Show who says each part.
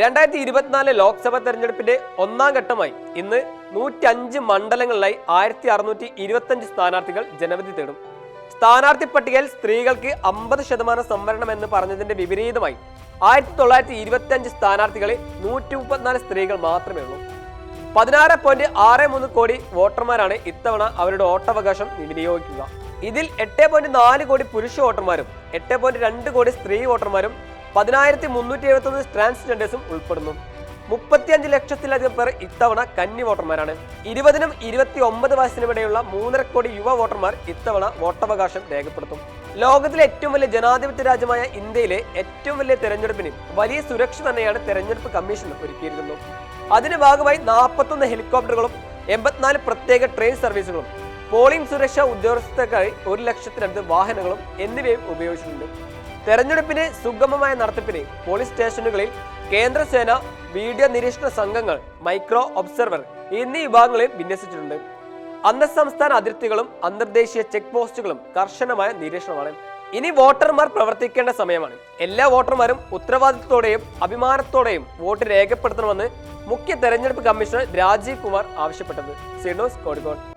Speaker 1: രണ്ടായിരത്തി ഇരുപത്തിനാല് ലോക്സഭാ തെരഞ്ഞെടുപ്പിന്റെ ഒന്നാം ഘട്ടമായി ഇന്ന് നൂറ്റി അഞ്ച് മണ്ഡലങ്ങളിലായി ആയിരത്തി അറുന്നൂറ്റി ഇരുപത്തഞ്ച് സ്ഥാനാർത്ഥികൾ ജനവിധി തേടും. സ്ഥാനാർത്ഥി പട്ടികയിൽ സ്ത്രീകൾക്ക് അമ്പത് ശതമാനം സംവരണം എന്ന് പറഞ്ഞതിന്റെ വിപരീതമായി ആയിരത്തി തൊള്ളായിരത്തി ഇരുപത്തി അഞ്ച് സ്ഥാനാർത്ഥികളിൽ നൂറ്റി മുപ്പത്തിനാല് സ്ത്രീകൾ മാത്രമേ ഉള്ളൂ. പതിനാറ് പോയിന്റ് ആറ് മൂന്ന് കോടി വോട്ടർമാരാണ് ഇത്തവണ അവരുടെ വോട്ടവകാശം വിനിയോഗിക്കുക. ഇതിൽ എട്ട് പോയിന്റ് നാല് കോടി പുരുഷ വോട്ടർമാരും എട്ട് പോയിന്റ് രണ്ട് കോടി സ്ത്രീ വോട്ടർമാരും പതിനായിരത്തി മുന്നൂറ്റി എഴുപത്തൊന്ന് ട്രാൻസ്ജെൻഡേഴ്സും ഉൾപ്പെടുന്നു. മുപ്പത്തിയഞ്ച് ലക്ഷത്തിലധികം പേർ ഇത്തവണ കന്നി വോട്ടർമാരാണ്. ഇരുപതിനും ഇരുപത്തി ഒമ്പത് വയസ്സിനുമിടെയുള്ള മൂന്നര കോടി യുവ വോട്ടർമാർ ഇത്തവണ വോട്ടവകാശം രേഖപ്പെടുത്തും. ലോകത്തിലെ ഏറ്റവും വലിയ ജനാധിപത്യ രാജ്യമായ ഇന്ത്യയിലെ ഏറ്റവും വലിയ തെരഞ്ഞെടുപ്പിന് വലിയ സുരക്ഷ തന്നെയാണ് തെരഞ്ഞെടുപ്പ് കമ്മീഷൻ ഒരുക്കിയിരിക്കുന്നത്. അതിന്റെ ഭാഗമായി നാൽപ്പത്തൊന്ന് ഹെലികോപ്റ്ററുകളും എൺപത്തിനാല് പ്രത്യേക ട്രെയിൻ സർവീസുകളും പോളിംഗ് സുരക്ഷാ ഉദ്യോഗസ്ഥർക്കായി ഒരു ലക്ഷത്തിനടുത്ത് വാഹനങ്ങളും എന്നിവയും ഉപയോഗിച്ചിട്ടുണ്ട്. തെരഞ്ഞെടുപ്പിന് സുഗമമായ നടത്തിപ്പിന് പോലീസ് സ്റ്റേഷനുകളിൽ കേന്ദ്രസേന വീഡിയോ നിരീക്ഷണ സംഘങ്ങൾ മൈക്രോ ഒബ്സർവർ എന്നീ വിഭാഗങ്ങളെ വിന്യസിച്ചിട്ടുണ്ട്. അന്തർ സംസ്ഥാന അതിർത്തികളും അന്തർദേശീയ ചെക്ക് പോസ്റ്റുകളും കർശനമായ നിരീക്ഷണമാണ്. ഇനി വോട്ടർമാർ പ്രവർത്തിക്കേണ്ട സമയമാണ്. എല്ലാ വോട്ടർമാരും ഉത്തരവാദിത്തത്തോടെയും അഭിമാനത്തോടെയും വോട്ട് രേഖപ്പെടുത്തണമെന്ന് മുഖ്യ തെരഞ്ഞെടുപ്പ് കമ്മീഷണർ രാജീവ് കുമാർ ആവശ്യപ്പെട്ടത്. സിഡോസ് കോഴിക്കോട്.